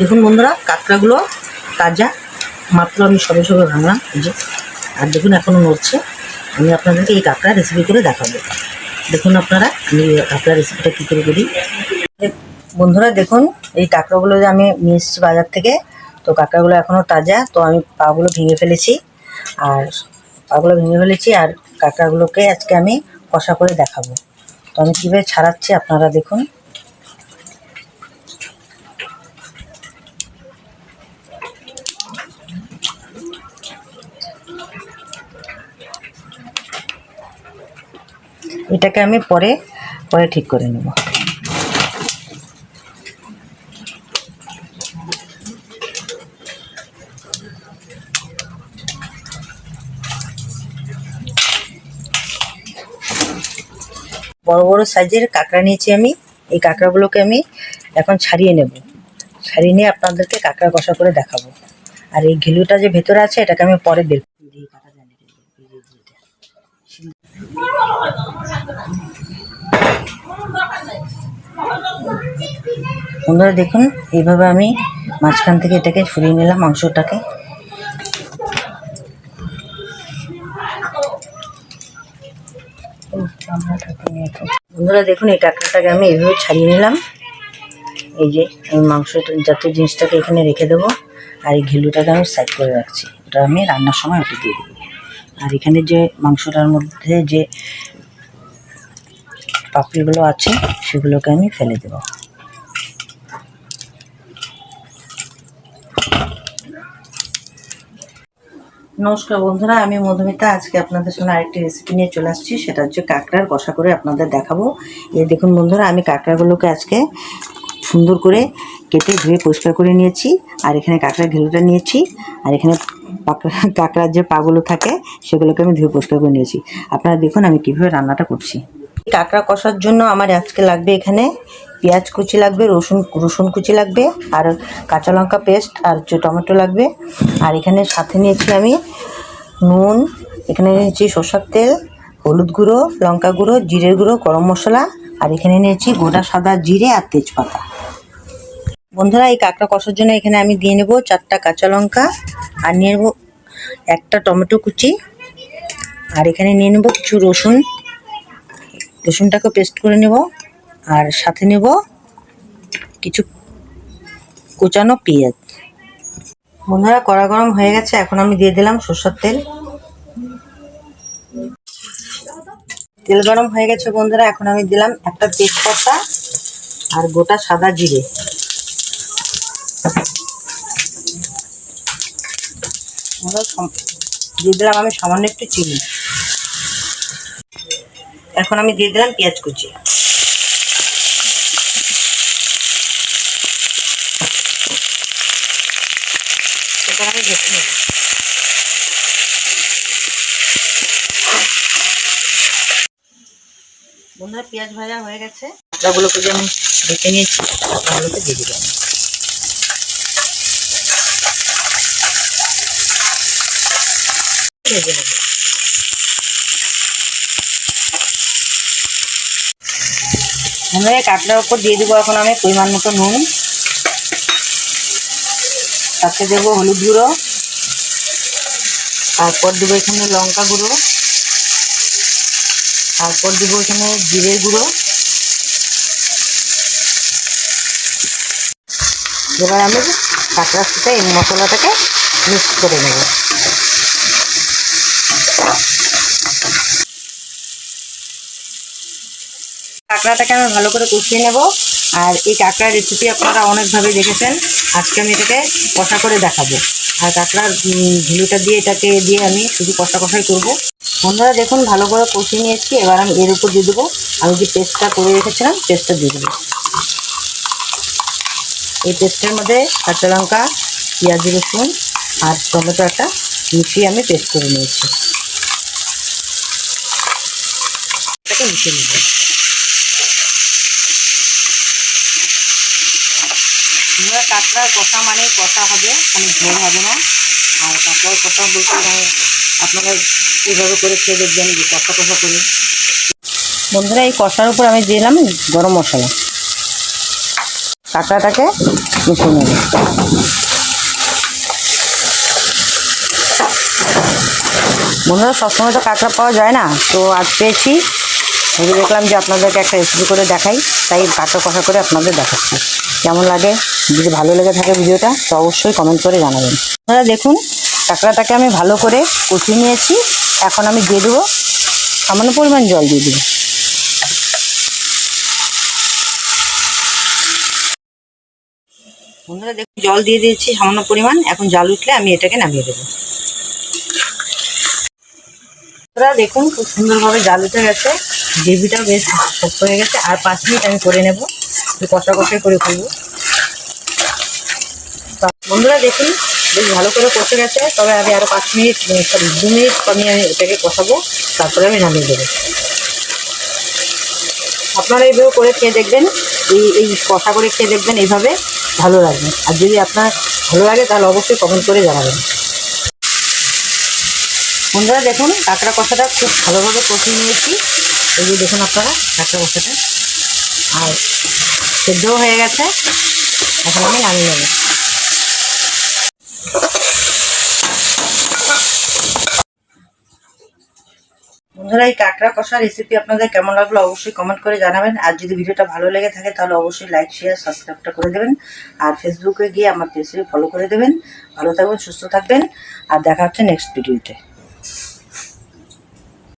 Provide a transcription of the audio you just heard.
দেখুন বন্ধুরা, কাঁকড়াগুলো তাজা। মাত্র আমি সবে সবে ভাঙলাম এই যে, আর দেখুন এখনও নড়ছে। আমি আপনাদেরকে এই কাঁকড়া রেসিপি করে দেখাবো। দেখুন আপনারা, আমি কাঁকড়া রেসিপিটা কী করে করি। বন্ধুরা, দেখুন, এই কাঁকড়াগুলো যে আমি নিয়ে এসেছি বাজার থেকে, তো কাঁকড়াগুলো এখনও তাজা। তো আমি পাগুলো ভেঙে ফেলেছি, আর পাগুলো ভেঙে ফেলেছি, আর কাঁকড়াগুলোকে আজকে আমি কষা করে দেখাবো। তো আমি কীভাবে ছাড়াচ্ছি আপনারা দেখুন। এটাকে আমি পরে পরে ঠিক করে নেব। বড় বড় সাইজের কাঁকড়া নিয়েছি আমি। এই কাঁকড়াগুলোকে আমি এখন ছাড়িয়ে নেব। ছাড়িয়ে নিয়ে আপনাদেরকে কাঁকড়া কষা করে দেখাবো। আর এই ঘিলুটা যে ভেতরে আছে, এটাকে আমি পরে বের বন্ধুরা দেখুন, এইভাবে আমি মাঝখান থেকে এটাকে সরিয়ে নিলাম মাংসটাকে। বন্ধুরা দেখুন, এই কাঁকড়াটাকে আমি এইভাবে ছাড়িয়ে নিলাম। এই যে, এই মাংসটা জাতীয় জিনিসটাকে এখানে রেখে দেবো। আর এই ঘিলুটাকে আমি সাইড করে রাখছি। ওটা আমি রান্নার সময় ওটা দিয়ে দেবো। আর এখানে যে মাংসটার মধ্যে যে পাপড়িগুলো আছে, সেগুলোকে আমি ফেলে দেবো। নমস্কার বন্ধুরা, আমি মধুমিতা। আজকে আপনাদের সঙ্গে আরেকটি রেসিপি নিয়ে চলে আসছি। সেটা হচ্ছে কাঁকড়ার কষা করে আপনাদের দেখাবো। এই দেখুন বন্ধুরা, আমি কাঁকড়াগুলোকে আজকে সুন্দর করে কেটে ধুয়ে পরিষ্কার করে নিয়েছি। আর এখানে কাঁকড়ার ঘিলুটা নিয়েছি। আর এখানে কাঁকড়ার যে পাগুলো থাকে, সেগুলোকে আমি ধুয়ে পরিষ্কার করে নিয়েছি। আপনারা দেখুন আমি কীভাবে রান্নাটা করছি। কাঁকড়া কষার জন্য আমার আজকে লাগবে এখানে পেঁয়াজ কুচি লাগবে, রসুন রসুন কুচি লাগবে, আর কাঁচা লঙ্কা পেস্ট আর টমেটো লাগবে। আর এখানে সাথে নিয়েছি আমি নুন, এখানে নিয়েছি সর্ষার তেল, হলুদ গুঁড়ো, লঙ্কা গুঁড়ো, জিরের গুঁড়ো, গরম মশলা, আর এখানে নিয়েছি গোটা সাদা জিরে আর তেজপাতা। বন্ধুরা, এই কাঁকড়া কষার জন্য এখানে আমি দিয়ে নেব চারটা কাঁচা লঙ্কা, আর নিয়ে নেব একটা টমেটো কুচি, আর এখানে নিয়ে নেব কিছু রসুন। রসুনটাকে পেস্ট করে নেব আর সাথে নেব কিছু কুচানো পেঁয়াজ। বন্ধুরা, কড়া গরম হয়ে গেছে, এখন আমি দিয়ে দিলাম সর্ষের তেল। তেল গরম হয়ে গেছে বন্ধুরা, এখন আমি দিলাম একটা তেজপাতা আর গোটা সাদা জিরে। দিয়ে দিলাম আমি সামান্য একটু চিনি। এখন আমি দিয়ে দিলাম পেঁয়াজ কুচি। পেঁয়াজ ভাজা হয়ে গেছে। আমি নিয়েছি দিয়ে দিলাম। ভেজে বন্ধুরা কাঁকড়ার উপর দিয়ে দেবো এখন আমি পরিমাণ মতো নুন। তাতে দেবো হলুদ গুঁড়ো। তারপর দেবো এখানে লঙ্কা গুঁড়ো। তারপর দেবো এখানে জিরে গুঁড়ো। এবার আমি কাঁকড়ার সাথে এই মশলাটাকে মিক্স করে নেব। কাঁকড়াটাকে আমি ভালো করে কষিয়ে নেব। আর এই কাঁকড়ার রেসিপি আপনারা অনেকভাবে দেখেছেন। আজকে আমি এটাকে কষা করে দেখাবো। আর কাঁকড়ার ঝিলুটা দিয়ে এটাকে দিয়ে আমি শুধু কষা কষাই করব। বন্ধুরা দেখুন, ভালো করে কষিয়ে নিয়েছি। এবার আমি এর উপর দিয়ে দেবো। আমি যে পেস্টটা করে রেখেছিলাম পেস্টটা দিয়ে দেবো। এই পেস্টের মধ্যে কাঁচা লঙ্কা, পেঁয়াজ, রসুন আর টমেটো একটা মিশিয়ে আমি পেস্ট করে নিয়েছি। এটাকে মিশিয়ে নেব। আমরা কাঁকড়ার কষা মানে কষা হবে, কোনো ঝোল হবে না। আর কাঁকড়ার কষা বলতে মানে আপনারা এইভাবে করে খেয়ে দেখবেন, যে কষা কষা করে। বন্ধুরা, এই কষার উপর আমি দিলাম গরম মশলা। কাঁকড়াটাকে মিশিয়ে নেব। বন্ধুরা, সবসময় তো কাঁকড়া পাওয়া যায় না। তো আজ পেয়েছি ভেবে দেখলাম যে আপনাদেরকে একটা রেসিপি করে দেখাই, তাই কাঁকড়া কষা করে আপনাদের দেখাচ্ছি। কেমন লাগে? যদি ভালো লেগে থাকে ভিডিওটা, তো অবশ্যই কমেন্ট করে জানাবেন। আপনারা দেখুন, কাঁকড়াটাকে আমি ভালো করে কষিয়ে নিয়েছি। এখন আমি দিয়ে দেবো সামান্য পরিমাণ জল দিয়ে দেবো। বন্ধুরা, দেখুন, জল দিয়ে দিয়েছি সামান্য পরিমাণ। এখন জাল উঠলে আমি এটাকে নামিয়ে দেবো। দেখুন, খুব সুন্দরভাবে জাল উঠে গেছে। গ্রেভিটাও বেশ শক্ত হয়ে গেছে। আর পাঁচ মিনিট আমি করে নেব। একটু কষা কষা করে করব। বন্ধুরা দেখুন, বেশ ভালো করে কষে গেছে। তবে আমি আরও পাঁচ মিনিট সরি, দু মিনিট আমি এটাকে কষাবো। তারপরে আমি নামিয়ে দেবো। আপনারা এইভাবে করে খেয়ে দেখবেন। এই এই কষা করে খেয়ে দেখবেন এইভাবে ভালো লাগবে। আর যদি আপনার ভালো লাগে, তাহলে অবশ্যই কমেন্ট করে জানাবেন। বন্ধুরা দেখুন, কাঁকড়া কষাটা খুব ভালোভাবে কষিয়ে নিয়েছি। যে দেখুন আপনারা কাঁকড়া কষাটা আর সেদ্ধও হয়ে গেছে। এখন আমি নামিয়ে নেব। বন্ধুরা, এই কাঁকড়া কষা রেসিপি আপনাদের কেমন লাগল অবশ্যই কমেন্ট করে জানাবেন। আর যদি ভিডিওটা ভালো লেগে থাকে, তাহলে অবশ্যই লাইক শেয়ার সাবস্ক্রাইবটা করে দেবেন। আর ফেসবুকে গিয়ে আমার পেজে ফলো করে দেবেন। ভালো থাকবেন, সুস্থ থাকবেন। আর দেখা হচ্ছে নেক্সট ভিডিওতে